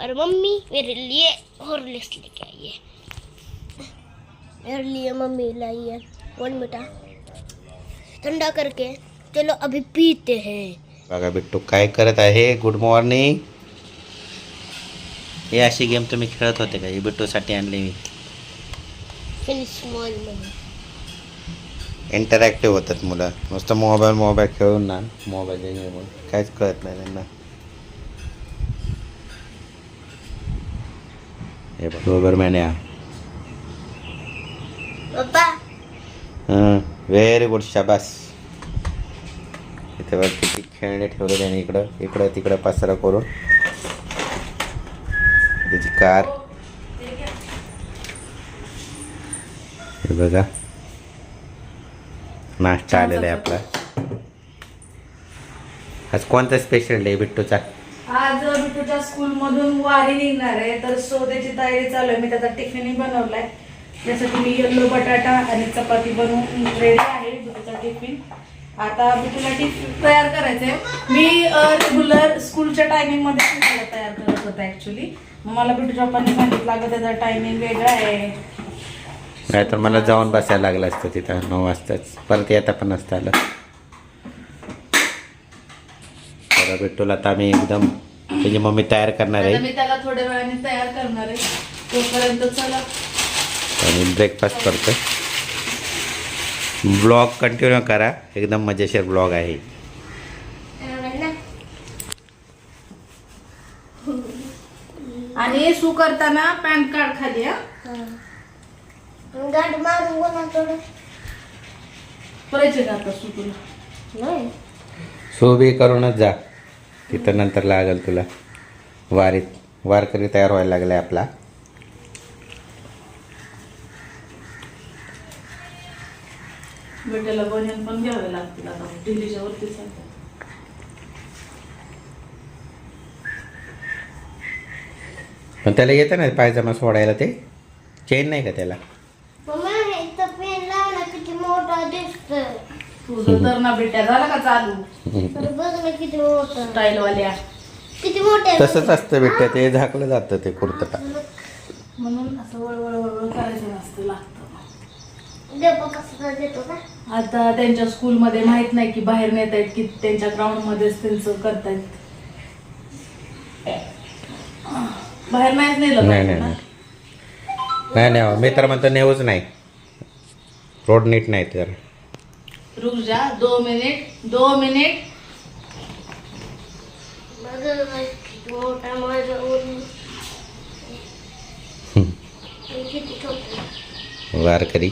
और मम्मी मेरे लिए हॉर्लिक्स लेके आई है। मेरे लिए मम्मी लाई है। वन बेटा। ठंडा करके। चलो अभी पीते हैं। बघा बिट्टू काय करत आहे? गुड मॉर्निंग हे अशी गेम तुम्ही खेळत होते का? ही बिट्टूसाठी आणली मी. फिनिश स्मॉल मध्ये. इंटरॅक्टिव्ह होतात मुलं. नुसतं मोबाईल मोबाईल खेळून ना. मोबाईल काहीच कळत नाही त्यांना. हे बघ. डोबरमॅन या व्हेरी गुड शाबास. इथे बघ किती खेळणे ठेवले त्याने इकडं. इकडं तिकडं पसारा करून. त्याची कार. हे बघा. नाश्ता आलेला आहे आपला. आज कोणता स्पेशल डे बिट्टूचा? आज बिटूच्या स्कूलमधून वारी निघणार आहे तर सो त्याची तयारी चालू आहे. मी त्याचा टिफिनही बनवलाय. त्यासाठी मी येल्लो बटाटा आणि चपाती बनवून रेडी आहे बिटूचा टिफिन. आता बिटूला टिफिन तयार करायचंय. मी रेग्युलर स्कूलच्या टायमिंगमध्ये टिफिनला तयार करत होता ऍक्च्युली मला बिटूच्या पप्पांनी सांगितलं अगं त्याचा टायमिंग वेगळा आहे. नाही तर मला जाऊन बसायला लागलं असतं तिथं नऊ वाजताच. परत येता पण असतं आलं. तर बिट्टूला आता आम्ही एकदम त्याची मम्मी तयार करणार आता आहे मी त्याला थोड्या वेळाने तयार करणार आहे. तोपर्यंत चला. आणि ब्रेकफास्ट करतो. ब्लॉग कंटिन्यू करा. एकदम मजेशीर ब्लॉग आहे. आणि सू करताना पॅन कार्ड खाली हा? गाठ थोडं. का आता सू तुला. करूनच जा. तिथं नंतर लागेल तुला. वारीत वारकरी तयार व्हायला लागलाय आपला? बेट्याला बनियन पण घ्यावे लागतील आता दिल्लीच्या वरती सध्या. पण त्याला येतं ना पायजमा सोडायला ते? चेन नाही का त्याला मम्मा हे इथं पेन लावला किती मोठा दिसतोय तुझं तर ना बेट्या झाला का चालू? तर बघ ना किती मोठा. स्टाईल वाल्या किती मोठे तसंच असतं बिट्ट्या ते झाकलं जातं ते कुर्तटा म्हणून असं वळवळ वळवळ करायचं नसतं लागतं. देव कसं देतो का आता त्यांच्या स्कूलमध्ये माहीत नाही की बाहेर नेत आहेत की त्यांच्या ग्राउंड मध्येच त्यांचं करतायत. बाहेर नाहीच नेलं नाही पाहिजे नाही ना. नाही. नाही नाही मी तर म्हणतो नेऊच नाही. रोड नीट नाही तर. रुक जा दो मिनिट दो मिनिट. वारकरी.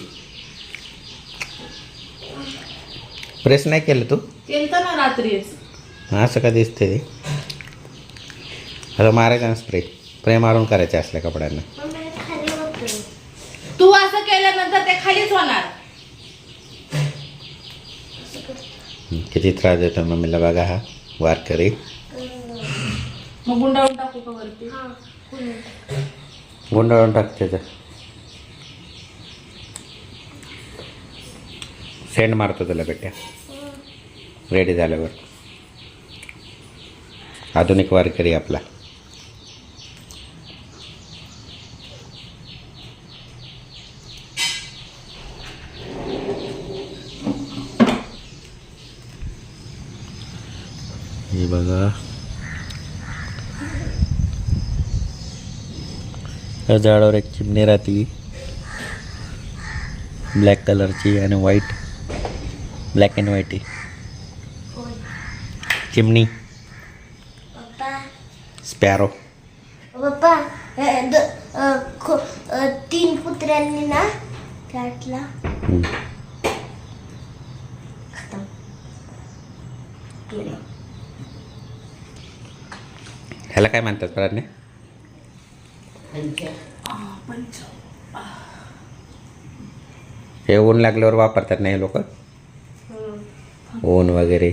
प्रेस नाही केलं तू? केलं ना रात्रीच. असं का दिसते ते आता मारायचं ना स्प्रे स्प्रे मारून करायचे असल्या कपड्यांना. तू असं केल्यानंतर ते खालीच होणार. किती त्रास देतो मम्मीला बघा हा वारकरी. मग गुंडाळून टाकू का वरती? हा. गुंडाळून टाक त्याचं. सेंड मारतो तुला बेट्या. रेडी झाल्यावर. आधुनिक वारकरी आपला हे बघा झाडावर एक चिमणी राहते. ब्लॅक कलरची आणि व्हाईट ब्लॅक अँड व्हाईट होय. चिमणी स्पॅरो पप्पा तीन कुत्र्यांनी ना काटला खतम. गेले. ह्याला काय म्हणतात प्राज्ञा पंच हे ऊन लागल्यावर वापरतात नाही लोक? ऊन वगैरे.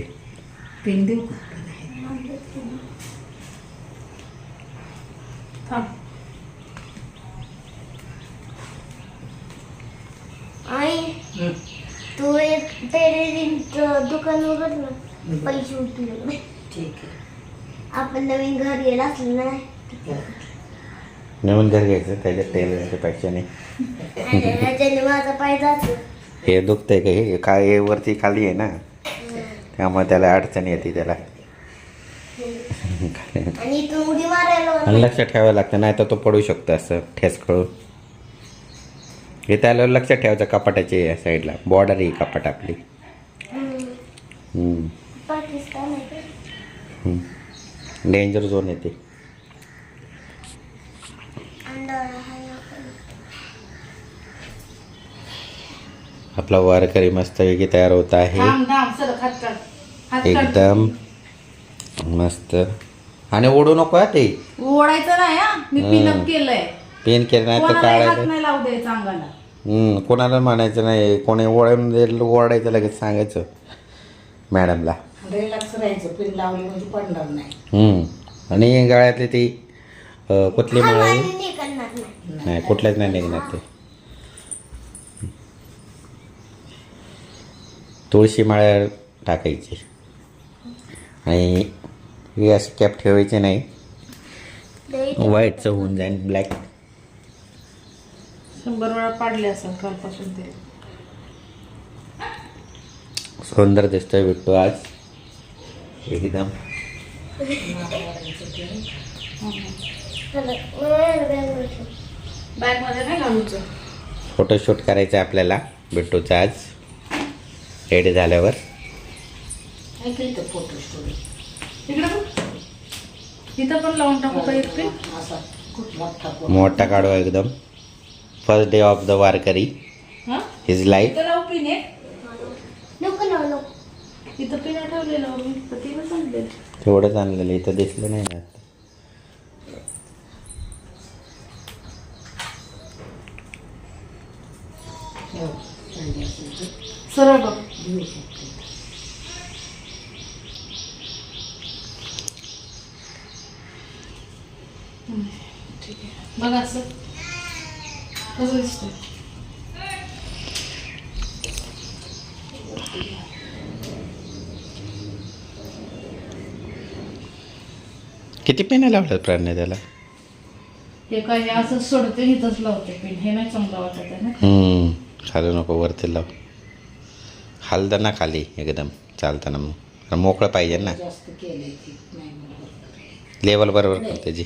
तू एक दुकान उघड ना. पैसे उचलून ठीक आहे. आपण नवीन घर गेला असलं ना नवीन घर घ्यायचं त्याच्यात टेलरच्या पेक्षा नाही माझा जातो. हे दुखतंय का हे? काय हे वरती खाली आहे ना? त्यामुळे त्याला अडचण येते त्याला. आणि इथून उडी मारायला मला आणि लक्ष ठेवावं लागतं नाही तर तो पडू शकतो असं ठेस कळून हे त्याला लक्ष ठेवायचं कपाटाच्या या साईडला. बॉर्डर आहे कपाट आपली. पाकिस्तान. हम्म. डेंजर झोन येते आहे. आपला वारकरी मस्तपैकी तयार होत आहे. एकदम मस्त. आणि ओढू नको हा ते. ओढायचं नाही हा? मी. पिनअप केलंय. पेन केलं नाही तर हात काढायचं नाही लावू द्यायचं अंगाला हम्म, कोणाला म्हणायचं नाही. कोणी ओढून देईल ओढायचं लगेच सांगायचं. मॅडमला. रिलॅक्स राहायचं पिन लावली म्हणजे पडणार नाही. हम्म. आणि गळ्यातली ती अं, कुठली माळ? आहे हलवायला नाही. करणार नाही नाही कुठल्याच नाही निघणार ते. तुळशी माळ्या टाकायची. आणि ही अशी कॅप ठेवायची नाही. लई व्हाईटचं होऊन जाईल ब्लॅक शंभर वेळा पाडले असेल कालपासून ते. सुंदर दिसतोय बिट्टू आज. एकदम फोटोशूट करायचं आहे आपल्याला बिट्टूचं आज रेडी झाल्यावर. मोठा काढू एकदम. First day of the Warkari हा? हिज लाईफ इथं ठेवलेलं मी तर सांगले तेवढंच आणलेलं. इथं दिसलं नाही ना. सरळ बघ. ठीक आहे. बघ असं. कसं दिसतंय? किती पेन लावलं प्राण्य त्याला? हे काय हे असं सोडते इथंच लावते पिन. हे नाही चांगलं वाटत आहे ना. हम्म, खाली नको वरती लाव. हलतं ना खाली एकदम. चालताना मग. मोकळं पाहिजे ना. जास्त केलंय ती नाही बरोबर. लेवल बरोबर कर त्याची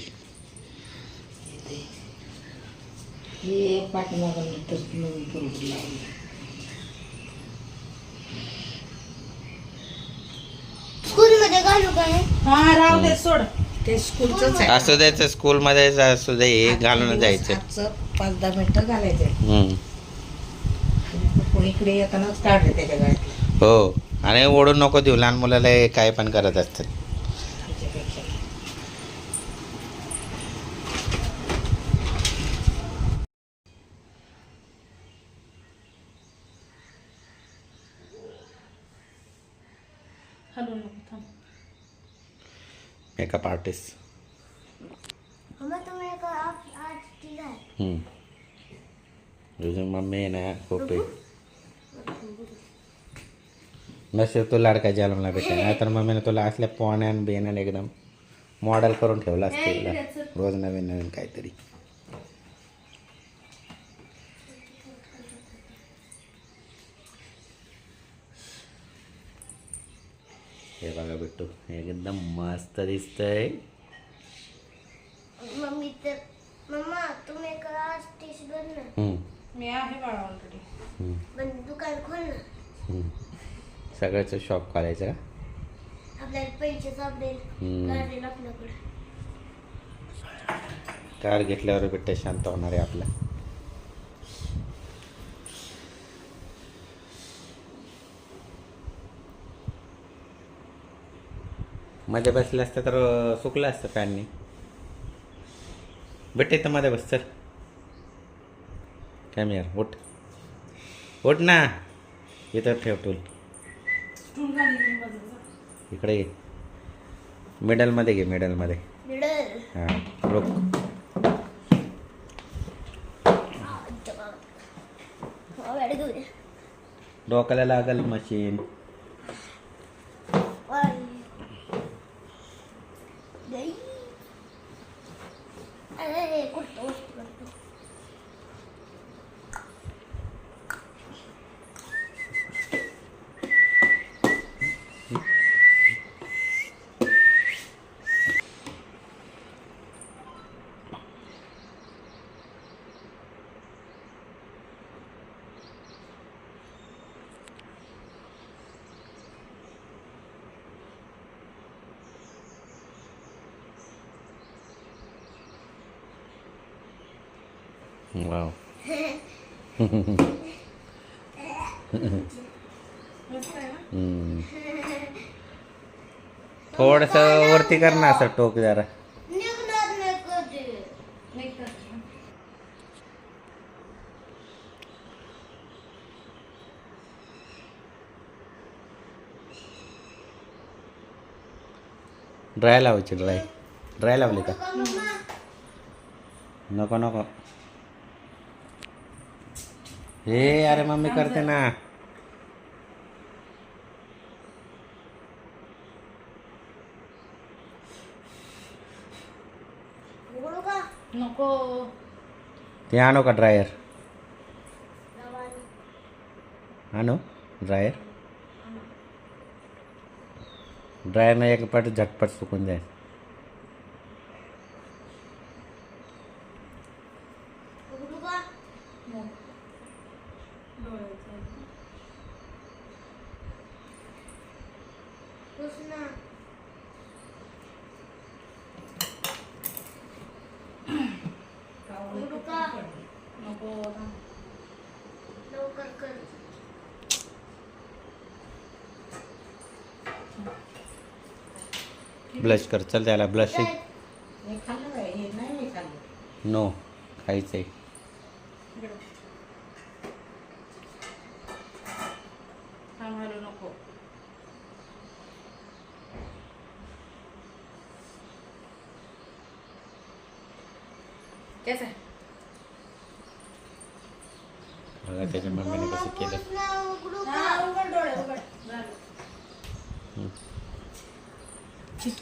हे पाठीमागं तर नवीन बरोबर लावली स्कूलमध्ये घालू काय? हा राहू दे सोड. ते स्कूलचंच आहे. असू द्यायचं स्कूलमध्ये असू दे हे घालून जायचं. पाच दहा मिनटं घालायचं हम्म. कोणी इकडे येतानाच काढले त्याच्या गाडीत हो आणि ओढून नको देऊ लहान मुलाला हे काय पण करत असतात. त्याच्यापेक्षा. नको थांब मेकअप आर्टिस्ट. तुझी मम्मी आहे ना खूप नसेल तू लाडका जन्मला भेटेल नाही तर मम्मीने तुला असल्या पोहण्यान बेण्यान एकदम मॉडेल करून ठेवलं असतं रोज नवीन नवीन काहीतरी. हे बघा बिट्टू एकदम मस्त दिसतंय. मम्मी तर मम्मा तुम्ही एक आज टीश बन ना हम्म, मी आहे बाळा ऑलरेडी हम्म, पण दुकान खोल ना. हम्म. सगळ्याचं शॉप काढायचं का? आपल्याला पैसे सापडेल. हम्म. गाडीला आपल्याकडे. कार घेतल्यावर बिट्टे शांत होणार आहे आपला. मध्ये बसलं असतं तर सुकलं असतं फॅननी. बेटे तर मध्ये बस चल. काय यार उठ. उठ ना. इथं ठेव टूल. इकडे ये. मिडलमध्ये घे मिडलमध्ये हां दे डोक्याला लागल मशीन वाय. दही. अरे कुठं वस्तू करतो वाव थोडस वरती कर ना असं टोक जरा. ड्राय लावायची ड्राय ड्राय लावली का? नको नको. हे अरे मम्मी करते ना. नको. ते आणू का ड्रायर. आणू? ड्रायर ड्रायरनं एक पट झटपट सुकून जाईल उघडू का पुस ना उघडू का नको लवकर कर ब्लश कर चल त्याला ब्लश? हे हे नो खायचंय. सांभाळू नको. कैसा है बघा त्याच्या मम्मीने कसं केलं पुस